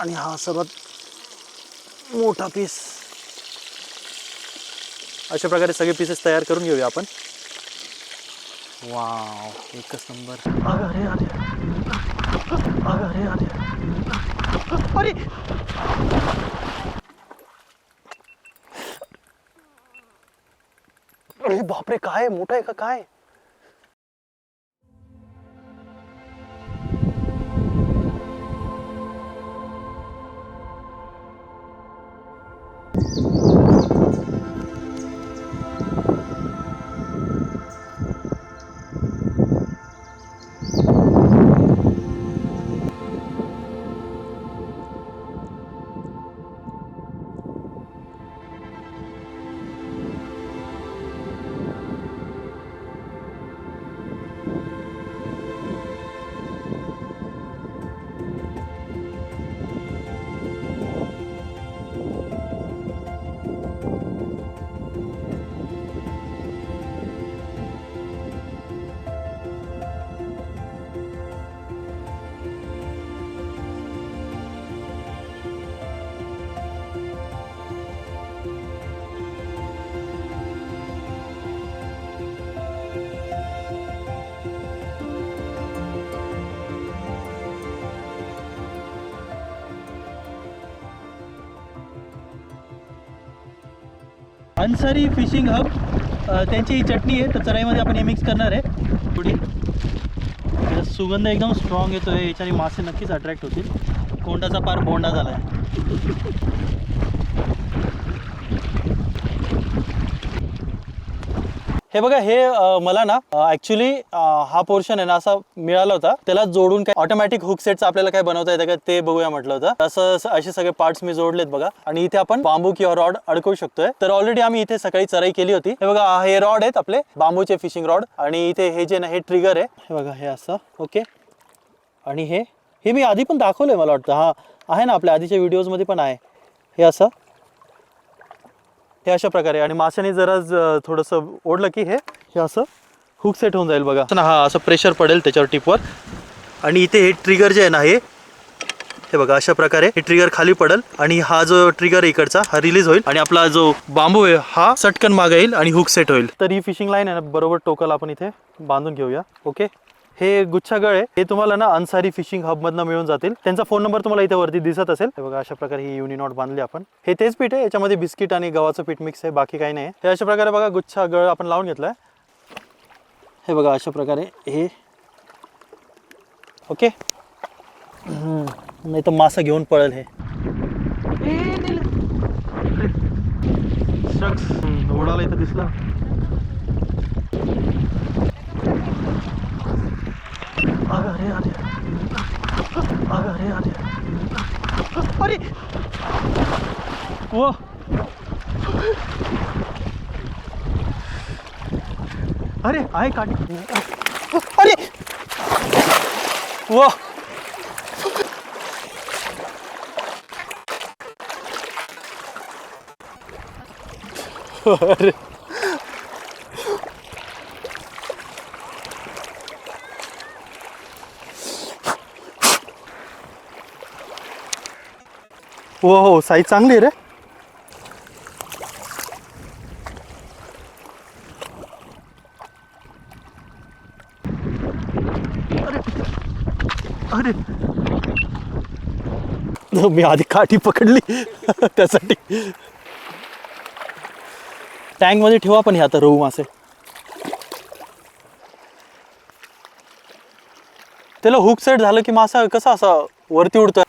हा सर्वात मोठा पीस अशा प्रकारे सगळे पीसेस तयार करून घेऊया आपण. वाव एकच नंबर अरे अरे. अरे अरे. अरे! बापरे, काय मोठा आहे का? काय? अन्सारी फिशिंग हब त्यांची ही चटणी आहे तर चराईमध्ये आपण हे मिक्स करणार आहे. थोडी त्याचा सुगंध एकदम स्ट्रॉंग येतो आहे याच्याने मासे नक्कीच अट्रॅक्ट होतील. कोंडाचा पार बोंडा झाला आहे हे बघा हे मला ना ऍक्च्युली हा पोर्शन आहे ना असा मिळाला होता. त्याला जोडून काय ऑटोमॅटिक हुक सेटचा आपल्याला काय बनवता येतं का ते बघूया म्हटलं होतं. तसं असं- असे सगळे पार्ट्स मी जोडलेत बघा. आणि इथे आपण बांबू किंवा रॉड अडकवू शकतोय. तर ऑलरेडी आम्ही इथे सकाळी चराई केली होती. हे बघा हे रॉड आहेत आपले बांबूचे फिशिंग रॉड आणि इथे हे जे ना हे ट्रिगर आहे. हे बघा हे असं. ओके आणि हे हे मी आधी पण दाखवलंय मला वाटतं. हा आहे ना आपल्या आधीच्या व्हिडिओजमध्ये पण आहे. हे असं. हे अशा प्रकारे आणि माशाने जरा थोडंसं ओढलं की हे हे असं हुक सेट होऊन जाईल बघा. ना हा असं प्रेशर पडेल त्याच्यावर टिपवर आणि इथे हे ट्रिगर जे आहे ना हे हे बघा अशा प्रकारे हे ट्रिगर खाली पडेल. आणि हा जो ट्रिगर इकडचा हा रिलीज होईल. आणि आपला जो बांबू आहे हा सटकन मागा येईल आणि हुक सेट होईल. तर ही फिशिंग लाईन आहे ना बरोबर टोकल आपण इथे बांधून घेऊया. ओके हे गुच्छागळ आहे. हे तुम्हाला ना अन्सारी फिशिंग हब मधनं मिळून जातील. त्यांचा फोन नंबर तुम्हाला इथे वरती दिसत असेल. हे बघा अशा प्रकारे ही युनिनॉट बांधली आपण. हे तेच पीठ आहे. याच्यामध्ये बिस्किट आणि गव्हाचं पीठ मिक्स आहे. बाकी काही नाही हे अशा प्रकारे बघा गुच्छा गळ आपण लावून घेतलाय. हे बघा अशा प्रकारे हे. ओके? नाही तर मासा घेऊन पळेल हे. ओढाला इथं दिसला. अरे अरे अरे अरे अरे वो अरे आहे काठी अरे वा अरे हो हो साईज चांगली आहे रे. अरे अरे. मी आधी काठी पकडली. त्यासाठी. टँकमध्ये ठेवा पण हे आता रोहू मासे. त्याला हुक सेट झालं की मासा कसा असा वरती उडतोय?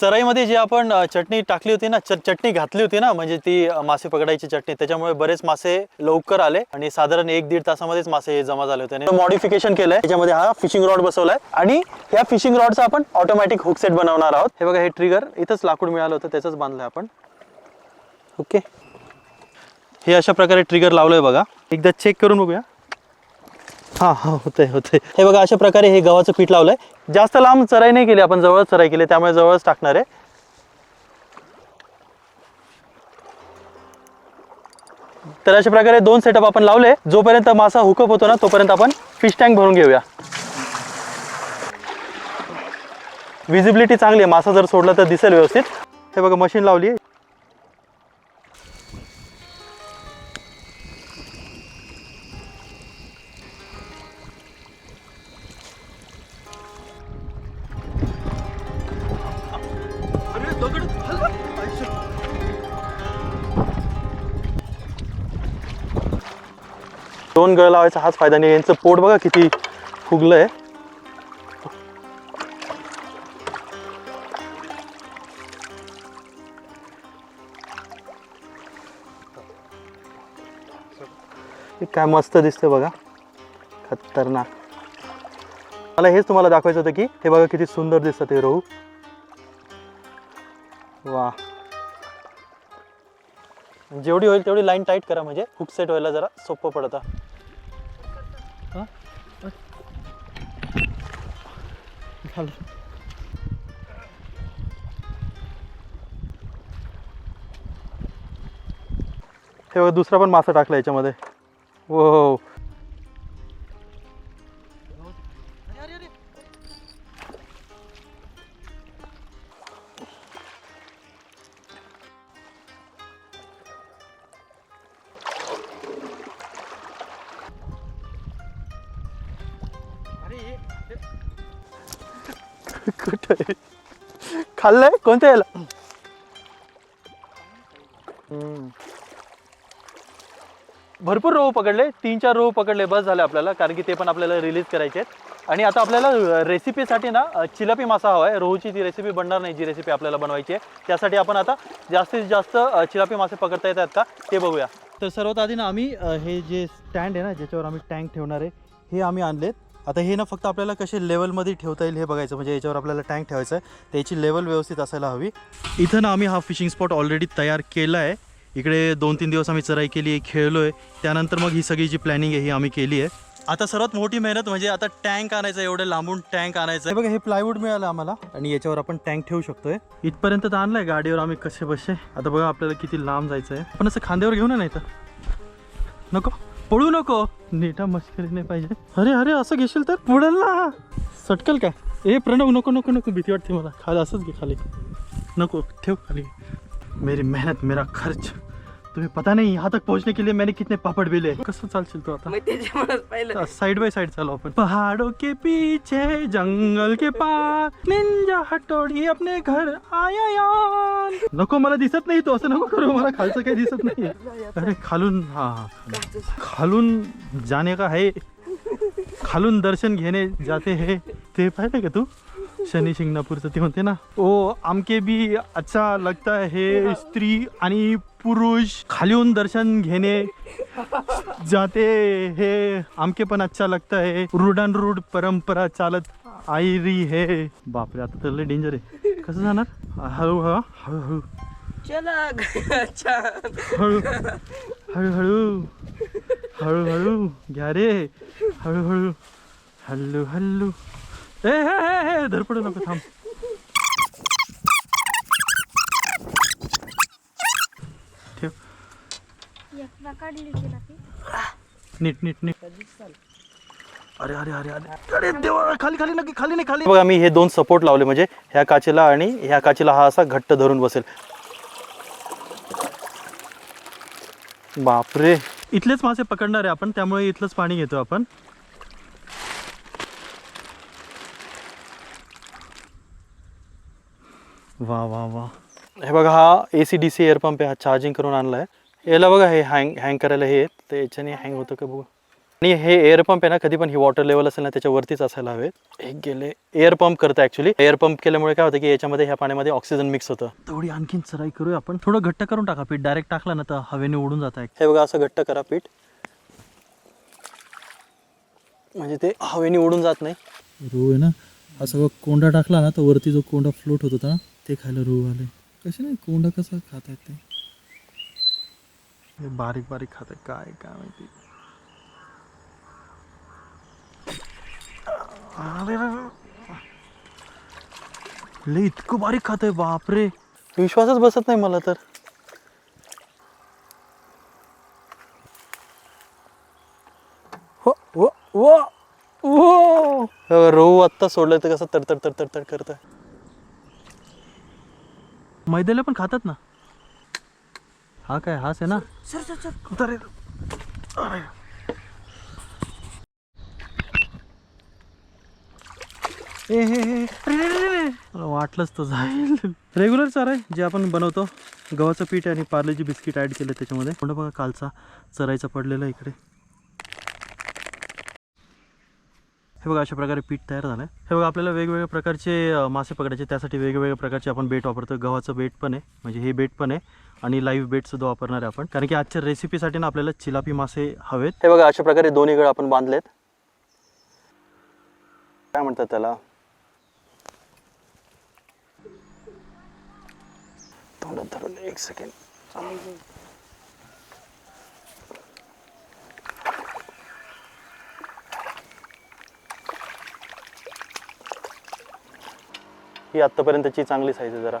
चराईमध्ये जी आपण चटणी टाकली होती ना च- चटणी घातली होती ना म्हणजे ती मासे पकडायची चटणी त्याच्यामुळे बरेच मासे लवकर आले आणि साधारण एक दीड तासामध्येच मासे जमा झाले होते मॉडिफिकेशन केलंय. त्याच्यामध्ये हा फिशिंग रॉड बसवलाय आणि या फिशिंग रॉडचा आपण ऑटोमॅटिक हुकसेट बनवणार आहोत. हे बघा हे ट्रिगर इथंच लाकूड मिळालं होतं त्याचंच बांधलंय आपण. ओके. हे अशा प्रकारे ट्रिगर लावलंय बघा. एकदा चेक करून बघूया. हा हा होतंय होतंय. हे बघा अशा प्रकारे हे गव्हाचं पीठ लावलंय. जास्त लांब चराई नाही केली आपण जवळच चराई केली त्यामुळे जवळच टाकणार आहे. तर अशा प्रकारे दोन सेटअप आपण लावले. जोपर्यंत मासा हुकअप होतो ना तोपर्यंत आपण फिश टँक भरून घेऊया. विजिबिलिटी चांगली आहे. मासा जर सोडला तर दिसेल व्यवस्थित. हे बघा मशीन लावली दोन गळ लावायचा हाच फायदा नाही. यांचं पोट बघा किती फुगलं आहे काय मस्त दिसते बघा. खतरनाक. मला हेच तुम्हाला दाखवायचं होतं की हे बघा किती सुंदर दिसतं हे रोहू. वा जेवढी होईल तेवढी लाईन टाईट करा म्हणजे हुक सेट व्हायला जरा सोपं पडतं. घाल. हे बघा दुसरा पण मासा टाकला याच्यामध्ये हो खाल्लंय? कोणत्या याला? भरपूर रोहू पकडले. तीन चार रोहू पकडले. बस झाले आपल्याला कारण की ते पण आपल्याला रिलीज करायचे आहेत. आणि आता आपल्याला रेसिपीसाठी ना चिलापी मासा हवा आहे. रोहूची ती रेसिपी बनणार नाही जी रेसिपी आपल्याला बनवायची आहे. त्यासाठी आपण आता जास्तीत जास्त चिलापी मासे पकडता येतात का ते बघूया. तर सर्वात आधी ना आम्ही हे जे स्टँड आहे ना ज्याच्यावर आम्ही टँक ठेवणार आहे हे आम्ही आणलेत. आता हे ना फक्त आपल्याला कसे लेवलमध्ये ठेवता येईल हे बघायचं म्हणजे याच्यावर आपल्याला टँक ठेवायचं आहे त्याची लेवल व्यवस्थित असायला हवी. इथं ना आम्ही हा फिशिंग स्पॉट ऑलरेडी तयार केला आहे इकडे दोन तीन दिवस आम्ही चराई केली आहे खेळलो आहे त्यानंतर मग ही सगळी जी प्लॅनिंग आहे ही आम्ही केली आहे. आता सर्वात मोठी मेहनत म्हणजे आता टँक आणायचं एवढं लांबून टँक आणायचं. आहे बघा हे प्लायवूड मिळालं आम्हाला. आणि याच्यावर आपण टँक ठेवू शकतोय. इथपर्यंत तर आणलंय गाडीवर आम्ही कसे बसे आता बघा आपल्याला किती लांब जायचं आहे पण असं खांद्यावर घेऊ ना नाही तर नको. पळू नको. नेटा मस्करी नाही पाहिजे. अरे अरे असं घेशील तर? पुढेल ना. सटकल का ए प्रणव नको नको नको भीती वाटते मला. खाली असंच घे खाली. नको ठेव खाली. मेरी मेहनत मेरा खर्च. तुम्हें पता नहीं यहाँ तक पहुँचने के लिए मैंने कितने पापड़ बेले। कसं चालशील तू आता? मग त्याच्यामुळेच पाहिलं. साइड बाय साइड चलो अपन पहाड़ों के पीछे जंगल के पार निंजा हटोड़ी अपने घर आया यार. नको मला दिसत नाही तो असं नको करू मला खालचं काही दिसत नाही. अरे खालून हा हा, खालून. खालून जाने का है? खालून दर्शन घेणे जाते है. ते पाहिजे का तू? शनी शिंगणापूरचं ते म्हणते ना? ओ आमके भी अच्छा लगता है स्त्री आणि पुरुष खालून दर्शन घेणे जाते हे. आमके पण अच्छा लगता है. रूडान रूड परंपरा चालत आई रही है. बापरे आता तर लय डेंजर आहे. कसं जाणार? हळू हळू हळूहळू हळू हळूहळू हळूहळू घ्या रे. हळूहळू हल्लू हल्लू. ए हे हे हे धरपडू नको थांब. ठेव. नीट नीट नीट. अरे अरे अरे अरे. अरे देवा खाली खाली नक्की खाली नाही खाली. बघा मी हे दोन सपोर्ट लावले म्हणजे ह्या काचेला आणि ह्या काचेला हा असा घट्ट धरून बसेल. बापरे. इथलेच मासे पकडणार आहे आपण त्यामुळे इथलंच पाणी घेतो आपण. वा वा वा हे बघा हा A C D C air pump आहे. हा चार्जिंग करून आणला आहे याला बघा हे हँग हँग करायला हे. तर याच्याने हँग होतं का बघू? आणि हे एअर पंप आहे ना कधी पण ही वॉटर लेवल असेल ना त्याच्यावरतीच असायला हवेत एक गेले. एअर पंप करतं ॲक्च्युली एअर पंप केल्यामुळे काय होतं की याच्यामध्ये ह्या पाण्यामध्ये ऑक्सिजन मिक्स होतं. तेवढी आणखीन चराई करूया आपण. थोडं घट्ट करून टाका पीठ. डायरेक्ट टाकला ना तर हवेने उडून जात आहे हे बघा असं घट्ट करा पीठ. म्हणजे ते हवेने उडून जात नाही. रो आहे ना हा सगळं कोंडा टाकला ना तर वरती जो कोंडा फ्लोट होत होता ना ते खायला रो आले कसे नाही कोंडा कसा खात आहेत ते? हे बारीक बारीक खात आहे काय काय माहिती. लय इतकं बारीक खात आहे बापरे. विश्वासच बसत नाही मला तर. हो हो हो हो रोहू आत्ता सोडलं तर कसं तडतड तडतड तड करत मैद्याला पण खातात ना. हा काय हाच आहे ना? Sir sir sir. उतर रे. अरे. ए हे हे अरे, अरे, अरे, अरे. मला वाटलंच तो जाईल. रेग्युलर चार आहे जे आपण बनवतो. गव्हाचं पीठ आणि पार्लेजी बिस्किट ॲड केलं त्याच्यामध्ये. कोणतं बघा कालचा चरायचा पडलेला इकडे. हे बघा अशा प्रकारे पीठ तयार झालं. आहे हे बघा आपल्याला वेगवेगळ्या प्रकारचे मासे पकडायचे त्यासाठी वेगवेगळ्या प्रकारचे आपण बेट वापरतो गव्हाचं बेट पण आहे. म्हणजे हे बेट पण आहे. आणि लाईव्ह बेटसुद्धा वापरणार आहे आपण. कारण की आजच्या रेसिपीसाठी ना आपल्याला चिलापी मासे हवेत. हे बघा अशा प्रकारे दोन्ही गळ आपण बांधलेत. काय म्हणतात त्याला? तोंडात धरून एक सेकंड ही आत्तापर्यंतची चांगली साईज आहे जरा.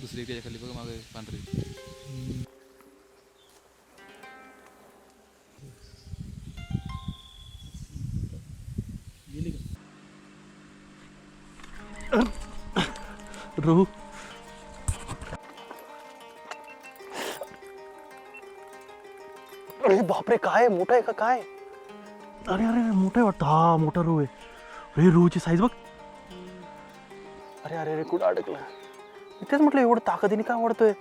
दुसरी खाली बघ मागे पांढरी रोहू. अरे बापरे काय मोठा आहे का? काय? अरे अरे अरे, मोठा आहे वाटतं. हा मोठा रू आहे. अरे रूची साईज बघ. अरे अरे अरे कुठं अडकलं? मी तेच म्हटलं एवढं ताकदीने का वाढतोय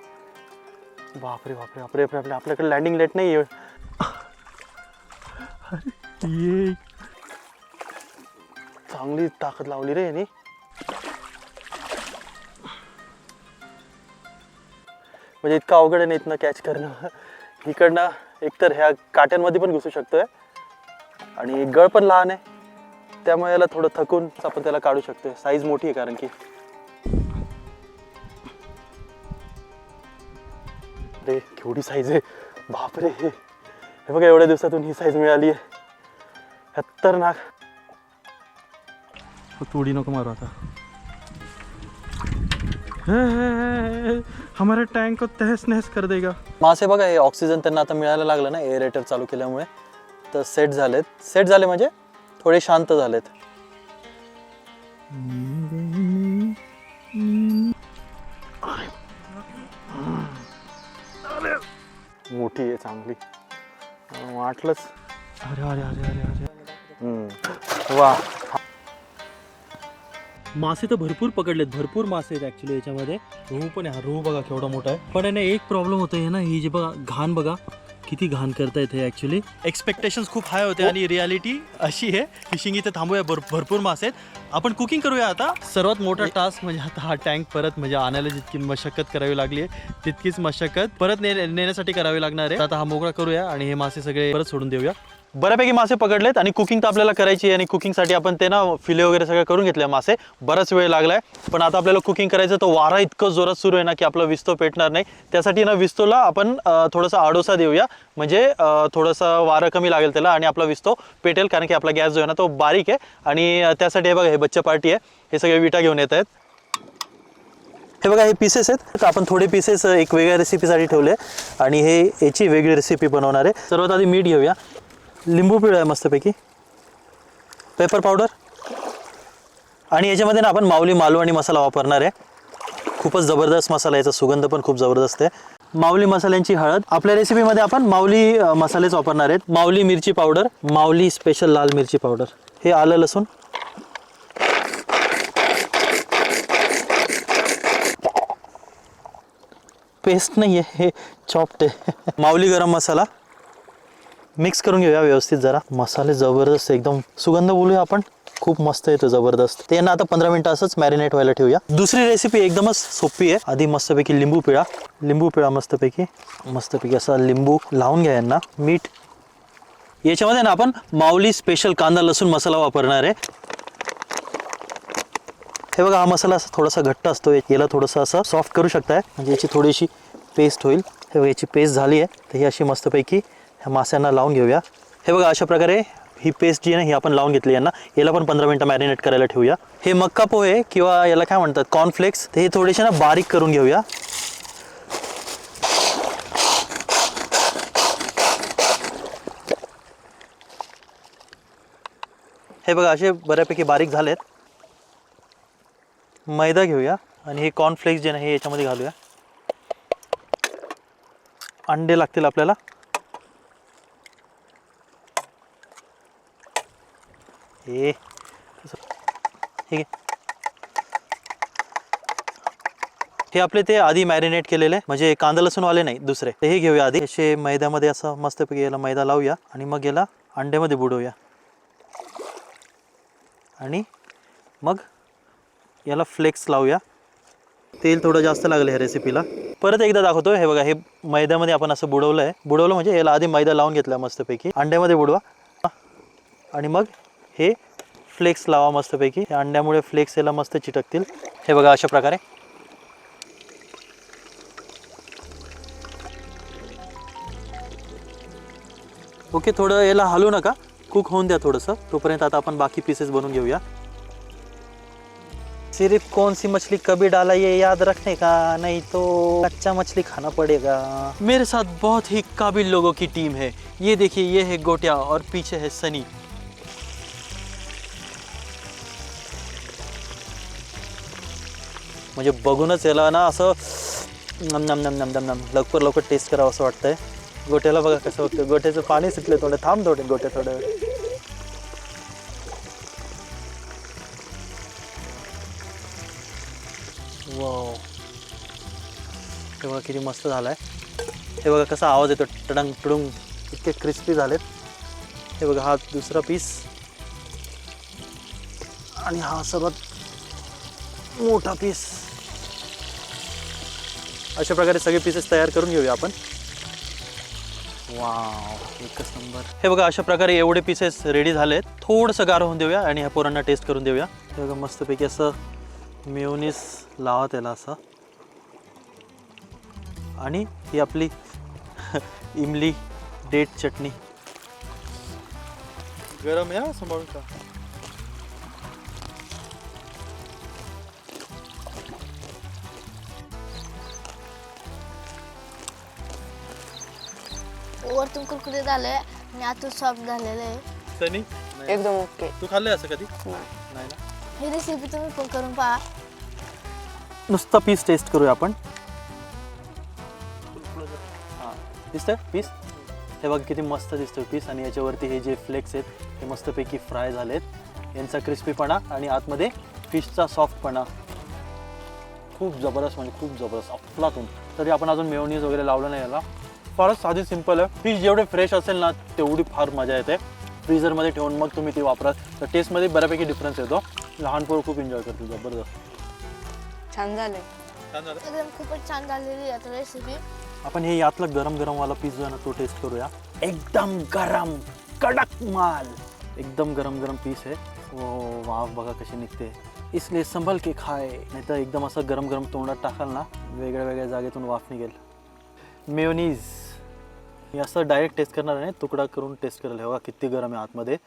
बापरे बापरे बापरे बापरे आपल्या आपल्याकडे लँडिंग लेट नाही आहे अरे ये. चांगली ताकद लावली रे यांनी. म्हणजे इतकं अवघड आहे ना इथनं कॅच करणं. इकडनं एकतर ह्या काट्यांमध्ये पण घुसू शकतोय. आणि गळ पण लहान आहे. त्यामुळे याला थोडं थकून आपण त्याला काढू शकतोय. साईज मोठी आहे कारण की. अरे केवढी साईज आहे. बापरे. हे बघा एवढ्या दिवसातून ही साईज मिळाली आहे. खतरनाक. तोडी नको मारू आता. हमारे टँक को तहस नहस कर देगा. मासे बघा हे ऑक्सिजन त्यांना आता मिळायला लागलं ना एअरेटर चालू केल्यामुळे. तर सेट झालेत. सेट झाले म्हणजे थोडे शांत झालेत. मोठी आहे चांगली. वाटलंच. अरे अरे अरे अरे अरे. वा. मासे तर भरपूर पकडलेत. भरपूर मासे आहेत ऍक्च्युली याच्यामध्ये. रोहू पण आहे. हा रोहू बघा केवढा मोठा आहे. पण आहे ना एक प्रॉब्लेम होतो हे ना ही जी बघा घाण बघा. किती घाण करता येते ऍक्च्युली एक्सपेक्टेशन्स खूप हाय होते आणि रियालिटी अशी आहे फिशिंग इथे थांबूया भर भरपूर मासे आहेत. आपण कुकिंग करूया आता. सर्वात मोठा टास्क म्हणजे आता हा टँक परत म्हणजे आणायला जितकी मशक्कत करावी लागली आहे तितकीच मशक्कत परत ने नेण्यासाठी करावी लागणार आहे. आता हा मोकळा करूया आणि हे मासे सगळे परत सोडून देऊया. बऱ्यापैकी मासे पकडलेत आणि कुकिंग तर आपल्याला करायची आहे आणि कुकिंगसाठी आपण ते ना फिले वगैरे सगळं करून घेतले मासे. बराच वेळ लागलाय. पण आता आपल्याला कुकिंग करायचं तर वारा इतकं जोरात सुरू आहे ना की आपला विस्तो पेटणार नाही. त्यासाठी ना विस्तोला आपण थोडासा आडोसा देऊया. म्हणजे थोडंसं वारं कमी लागेल त्याला आणि आपला विस्तो पेटेल कारण की आपला गॅस जो आहे ना तो बारीक आहे. आणि त्यासाठी हे बघा हे बच्चा पार्टी आहे. हे सगळे विटा घेऊन येत आहेत. हे बघा हे पीसेस आहेत. तर आपण थोडे पीसेस एक वेगळ्या रेसिपीसाठी ठेवले. आणि हे याची वेगळी रेसिपी बनवणार आहे. सर्वात आधी मीठ घेऊया. लिंबू पिळ आहे मस्तपैकी. पेपर पावडर आणि याच्यामध्ये ना आपण माऊली मालवणी मसाला वापरणार आहे. खूपच जबरदस्त मसाला याचा सुगंध पण खूप जबरदस्त आहे. माऊली मसाल्यांची हळद. आपल्या रेसिपीमध्ये आपण माऊली मसालेच वापरणार आहेत. माऊली मिरची पावडर माऊली स्पेशल लाल मिरची पावडर हे आलं लसूण. पेस्ट नाही आहे हे चॉप्ट आहे. माऊली गरम मसाला. मिक्स करून घेऊया व्यवस्थित जरा. मसाले जबरदस्त एकदम सुगंध बोलूया आपण. खूप मस्त येतो जबरदस्त. ते यांना आता पंधरा मिनिटं असंच मॅरिनेट व्हायला ठेवूया. दुसरी रेसिपी एकदमच सोपी आहे. आधी मस्तपैकी लिंबू पिळा. लिंबू पिळा मस्तपैकी. मस्तपैकी असा लिंबू लावून घ्या यांना. मीठ. याच्यामध्ये ना आपण माऊली स्पेशल कांदा लसूण मसाला वापरणार आहे. हे बघा हा मसाला असा थोडासा घट्ट असतो. याला थोडंसं असं सॉफ्ट करू शकताय. म्हणजे याची थोडीशी पेस्ट होईल. हे बघा याची पेस्ट झाली आहे. तर ही अशी मस्तपैकी ह्या मास्यांना लावून घेऊया. हे बघा अशा प्रकारे ही पेस्ट जी आहे ना ही आपण लावून घेतली यांना याला पण पंधरा मिनटं मॅरिनेट करायला ठेवूया. हे मक्का पोहे किंवा याला काय म्हणतात कॉर्नफ्लेक्स हे थोडेसे ना बारीक करून घेऊया. हे बघा असे बऱ्यापैकी बारीक झालेत. मैदा घेऊया आणि हे कॉर्नफ्लेक्स जे आहे हे याच्यामध्ये घालूया. अंडे लागतील आपल्याला. हे. ठीक आहे हे आपले ते आधी मॅरिनेट केलेले म्हणजे कांदा लसूणवाले नाही दुसरे. ते हे घेऊया आधी. असे मैद्यामध्ये असं मस्तपैकी याला मैदा लावूया आणि मग याला अंड्यामध्ये बुडवूया. आणि मग याला फ्लेक्स लावूया. तेल थोडं जास्त लागलं ह्या रेसिपीला परत एकदा दाखवतो हे बघा हे मैद्यामध्ये आपण असं बुडवलं आहे बुडवलं म्हणजे याला आधी मैदा लावून घेतला मस्तपैकी. अंड्यामध्ये बुडवा. आणि मग हे फ्लेक्स लावा मस्तपैकी. या अंड्यामुळे फ्लेक्स याला मस्त चिटकतील. हे बघा अशा प्रकारे. ओके, थोडं याला हलू नका. कुक होऊन द्या थोडंसं. तोपर्यंत आता आपण बाकी पीसेस बनवून घेऊया. सिर्फ़ कौन सी मछली कभी डाला ये याद रखने का? नहीं तो कच्चा मछली खाना पड़ेगा. मेरे साथ बहुत ही काबिल लोगों की टीम है. ये देखिए, ये है गोटिया और पीछे है सनी. म्हणजे बघूनच याला ना असं नम नम नम नम नम नम लवकर लवकर टेस्ट करावं असं वाटतंय. गोट्याला बघा कसं होतं. गोट्याचं पाणी सुटले थोडं. थांब थोडे गोट्या थोडं वेळ. वाव हे बघा किती मस्त झालाय. हे बघा कसा आवाज येतो. टडंग टडुंग. इतके क्रिस्पी झालेत. हे बघा हा दुसरा पीस आणि हा सर्वात मोठा पीस अशा प्रकारे सगळे पीसेस तयार करून घेऊया आपण. वाव एकच नंबर. हे बघा अशा प्रकारे एवढे पीसेस रेडी झालेत. थोडंसं गार होऊन देऊया आणि ह्या पोरांना टेस्ट करून देऊया. हे बघा मस्तपैकी असं मेयोनीस लावा त्याला असं. आणि ही आपली इमली डेट चटणी. गरम आहे सांभाळून वरतून कुरकुरे झाले आणि आतून सॉफ्ट झालेलं आहे. सनी? एकदम ओके. तू खाल्लंय असं कधी? नाही. ना? ही रेसिपी तुम्ही पण करून पहा. नुसता पीस टेस्ट करूया आपण. हां. दिसतंय? पीस हे बघ किती मस्त दिसतोय पीस आणि याच्यावरती हे जे फ्लेक्स आहेत हे मस्तपैकी फ्राय झालेत. यांचा क्रिस्पीपणा आणि आतमध्ये फिशचा सॉफ्टपणा खूप जबरदस्त म्हणजे खूप जबरदस्त. अफलातून. तरी आपण अजून मेयोनीज वगैरे लावलं नाही याला. फारच साधी सिंपल आहे. फिश जेवढे फ्रेश असेल ना तेवढी फार मजा येते. फ्रीझरमध्ये ठेवून मग तुम्ही ती वापरा तर टेस्टमध्ये बऱ्यापैकी डिफरन्स येतो. लहान पोरं खूप एन्जॉय करतील जबरदस्त. छान झाले. एकदम खूपच छान झालेली रेसिपी आपण हे यातलं गरम गरम वाला पिझ्झा ना तो टेस्ट करूया. एकदम गरम कडक माल. एकदम गरम गरम पीस आहे. ओ वाफ बघा कशी निघते. इसलिए संभल के खाय नाही तर एकदम असं गरम गरम तोंडात टाकाल ना वेगळ्या वेगळ्या जागेतून वाफ निघेल. मेयोनीज मी असं डायरेक्ट टेस्ट करणार नाही तुकडा करून टेस्ट करायला हे बघा किती गरम आहे आतमध्ये.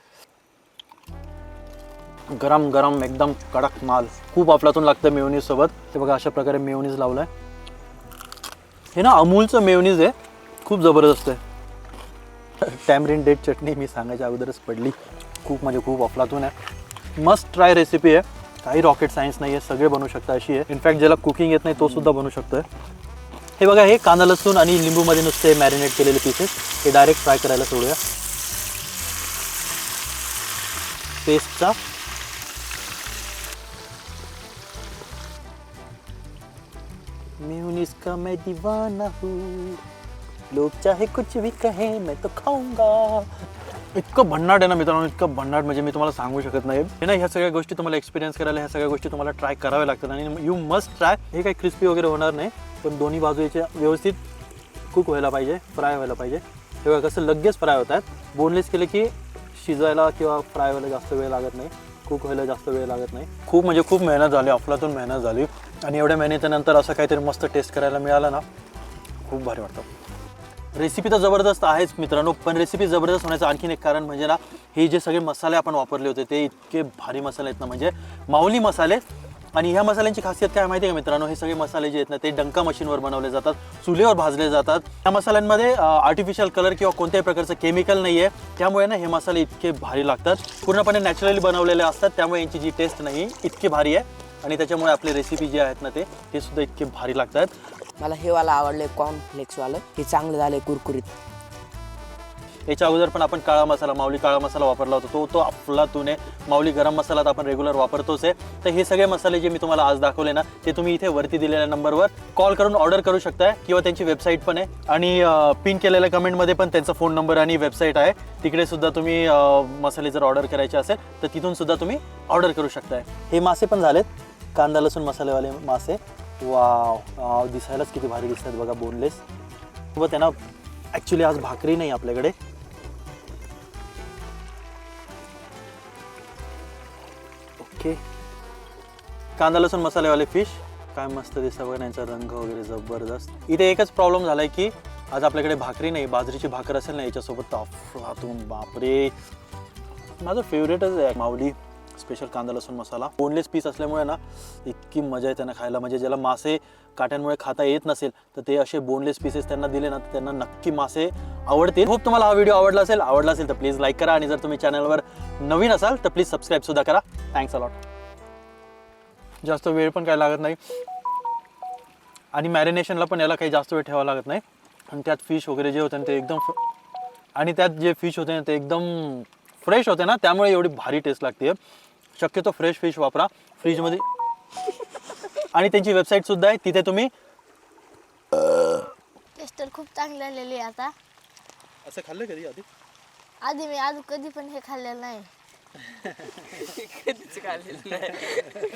गरम गरम एकदम कडक माल. खूप आपल्यातून लागतं मेवनीज सोबत. ते बघा अशा प्रकारे मेवनीज लावलाय. हे ना अमूलचं मेवनीज आहे. खूप जबरदस्त आहे. टॅमरिन डेट चटणी मी सांगायच्या अगोदरच पडली. खूप म्हणजे खूप अफलातून आहे. मस्ट ट्राय रेसिपी आहे. काही रॉकेट सायन्स नाही आहे सगळे बनवू शकता अशी आहे. इनफॅक्ट ज्याला कुकिंग येत नाही तो सुद्धा बनवू शकतो हे बघा हे कांदा लसूण आणि लिंबूमध्ये नुसते मॅरिनेट केलेले पीसेस हे डायरेक्ट फ्राय करायला सोडूया. पेस्टचा मेयोनीज का मैं दीवाना हूँ। लोग चाहे कुछ भी कहे मैं तो खाऊंगा। इतकं भन्नाट आहे ना मित्रांनो इतकं भन्नाट म्हणजे मी तुम्हाला सांगू शकत नाही. हे ना ह्या सगळ्या गोष्टी तुम्हाला एक्सपिरियन्स करायला ह्या सगळ्या गोष्टी तुम्हाला ट्राय कराव्या लागतात आणि यू मस्ट ट्राय हे काही क्रिस्पी वगैरे होणार नाही. पण दोन्ही बाजू याच्या व्यवस्थित कुक व्हायला पाहिजे फ्राय व्हायला पाहिजे. हे बघा कसं लगेच फ्राय होत आहेत. बोनलेस केले की शिजायला किंवा फ्राय व्हायला जास्त वेळ लागत नाही. कुक व्हायला जास्त वेळ लागत नाही. खूप म्हणजे खूप मेहनत झाली अफलातून मेहनत झाली. आणि एवढ्या मेहनतीनंतर असं काहीतरी मस्त टेस्ट करायला मिळालं ना खूप भारी वाटतं. रेसिपी तर जबरदस्त आहेच मित्रांनो पण रेसिपी जबरदस्त होण्याचं आणखीन एक कारण म्हणजे ना हे जे सगळे मसाले आपण वापरले होते ते इतके भारी मसाले आहेत ना. म्हणजे माऊली मसाले आणि ह्या मसाल्यांची खासियत काय माहिती आहे का मित्रांनो? हे सगळे मसाले जे आहेत ना ते डंका मशीनवर बनवले जातात चुलीवर भाजले जातात. ह्या मसाल्यांमध्ये आर्टिफिशियल कलर किंवा कोणत्याही प्रकारचं केमिकल नाही आहे त्यामुळे ना हे मसाले इतके भारी लागतात. पूर्णपणे नॅचरली बनवलेले असतात त्यामुळे यांची जी टेस्ट नाही इतकी भारी आहे. आणि त्याच्यामुळे आपले रेसिपी जे आहेत ना ते ते सुद्धा इतके भारी लागतात. मला हे वाला आवडले कॉर्नफ्लेक्सवालं हे चांगलं झालं कुरकुरीत. याच्या अगोदर पण आपण काळा मसाला माऊली काळा मसाला वापरला होता. तो तो आपला आहे माऊली गरम मसाला तर आपण रेग्युलर वापरतोच आहे. तर हे सगळे मसाले जे मी तुम्हाला आज दाखवले ना ते तुम्ही इथे वरती दिलेल्या नंबरवर कॉल करून ऑर्डर करू शकताय किंवा त्यांची वेबसाईट पण आहे. आणि पिन केलेल्या कमेंटमध्ये पण त्यांचा फोन नंबर आणि वेबसाईट आहे. तिकडे सुद्धा तुम्ही मसाले जर ऑर्डर करायचे असेल तर तिथून सुद्धा तुम्ही ऑर्डर करू शकताय. हे मासे पण झालेत. कांदा लसूण मसालेवाले मासे. वाव दिसायलाच किती भारी दिसतात बघा बोनलेस व त्यांना ॲक्च्युली आज भाकरी नाही आपल्याकडे. ओके. कांदा लसूण मसालेवाले फिश काय मस्त दिसतं बघा यांचा रंग वगैरे जबरदस्त. इथे एकच प्रॉब्लेम झालाय की आज आपल्याकडे भाकरी नाही बाजरीची भाकर असेल ना याच्यासोबत तर अफलातून बापरे. माझं फेवरेटच आहे माऊली. स्पेशल कांदा लसूण मसाला. बोनलेस पीस असल्यामुळे ना इतकी मजा येते ना खायला. म्हणजे ज्याला मासे काट्यांमुळे खाता येत नसेल तर ते असे बोनलेस पीसेस त्यांना दिले ना तर त्यांना नक्की मासे आवडतील. खूप तुम्हाला हा व्हिडिओ आवडला असेल आवडला असेल तर प्लीज लाईक करा आणि जर तुम्ही चॅनलवर नवीन असाल तर प्लीज सबस्क्राईब सुद्धा करा. थँक्स अलॉट जास्त वेळ पण काय लागत नाही. आणि मॅरिनेशनला पण याला काही जास्त वेळ ठेवावा लागत नाही. आणि त्यात फिश वगैरे जे होते ना ते एकदम आणि त्यात जे फिश होते ना ते एकदम फ्रेश होते ना त्यामुळे एवढी भारी टेस्ट लागते शक्यतो फ्रेश फिश वापरा. फ्रीजमध्ये आणि त्यांची वेबसाईट सुद्धा आहे तिथे तुम्ही टेस्ट तर खूप चांगली आलेली आहे आता. असं खाल्लं कधी आधी? आधी मी आज कधी पण हे खाल्लेलं नाही. कधीच खाल्लेलं नाही.